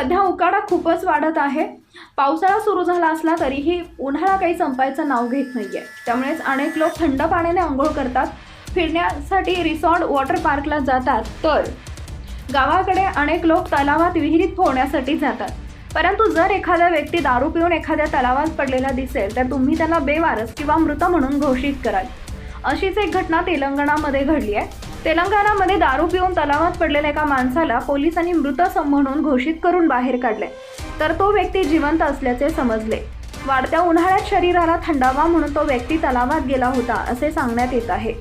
सध्या उकाडा खूपच वाढत आहे. पावसाळा सुरू झाला असला तरीही उन्हाळा काही संपायचं नाव घेत नाही आहे त्यामुळेच अनेक लोक थंड पाण्याने आंघोळ करतात. फिरण्यासाठी रिसॉर्ट वॉटर पार्कला जातात. तर गावाकडे अनेक लोक तलावात विहिरीत पोहण्यासाठी जातात. परंतु जर एखादा व्यक्ती दारू पिऊन एखाद्या तलावात पडलेला दिसेल तर तुम्ही त्याला बेवारस किंवा मृत म्हणून घोषित कराल. अशीच एक घटना तेलंगणामध्ये घडली आहे. तेलंगणामध्ये दारू पिऊन तलावात पडलेल्या एका माणसाला पोलिसांनी मृत म्हणून घोषित करून बाहेर काढले. तर तो व्यक्ती जिवंत असल्याचे समजले. वाढत्या उन्हाळ्यात शरीराला थंडावा म्हणून तो व्यक्ती तलावात गेला होता असे सांगण्यात येत आहे.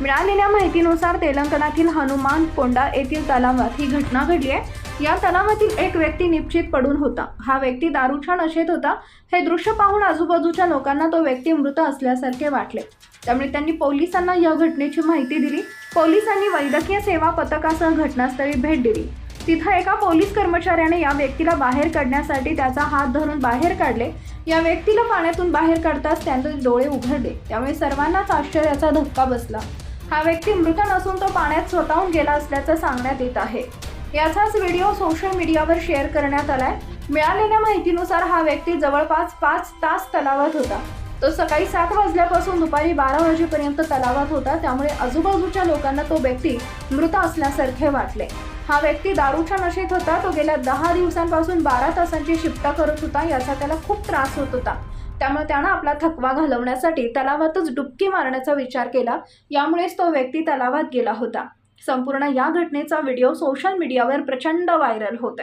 मिळालेल्या माहितीनुसार तेलंगणातील हनुमान कोंडा येथील तलावात ही घटना घडली आहे. या तलावातील एक व्यक्ती निश्चित पडून होता. हा व्यक्ती दारूच्या नशेत होता. हे दृश्य पाहून आजूबाजूच्या लोकांना तो व्यक्ती मृत असल्यासारखे वाटले. त्यामुळे त्यांनी पोलिसांना या घटनेची माहिती दिली. पोलिसांनी वैद्यकीय सेवा पथकासह घटनास्थळी भेट दिली. तिथं एका पोलीस कर्मचाऱ्याने या व्यक्तीला बाहेर काढण्यासाठी त्याचा हात धरून बाहेर काढले. या व्यक्तीला पाण्यातून बाहेर काढताच त्यांचे डोळे उघडले. त्यामुळे सर्वांनाच आश्चर्याचा धक्का बसला. हा व्यक्ती मृत नसून तो पाण्यात स्वतःहून गेला असल्याचं सांगण्यात येत आहे. याचाच व्हिडिओ सोशल मीडियावर शेअर करण्यात आलाय. मिळालेल्या माहितीनुसार हा व्यक्ती जवळपास पाच तास तलावात होता. तो सकाळी सात वाजल्यापासून दुपारी बारा वाजेपर्यंत तलावात होता त्यामुळे आजूबाजूच्या लोकांना तो व्यक्ती मृत असल्यासारखे वाटले. हा व्यक्ती दारूच्या नशेत होता तो गेल्या दहा दिवसांपासून बारा तासांची शिफ्टा करत होता याचा त्याला खूप त्रास होत होता. त्यामुळे त्यानं आपला थकवा घालवण्यासाठी तलावातच डुबकी मारण्याचा विचार केला यामुळेच तो व्यक्ती तलावात गेला होता. संपूर्ण या घटनेचा व्हिडिओ सोशल मीडियावर प्रचंड व्हायरल होत आहे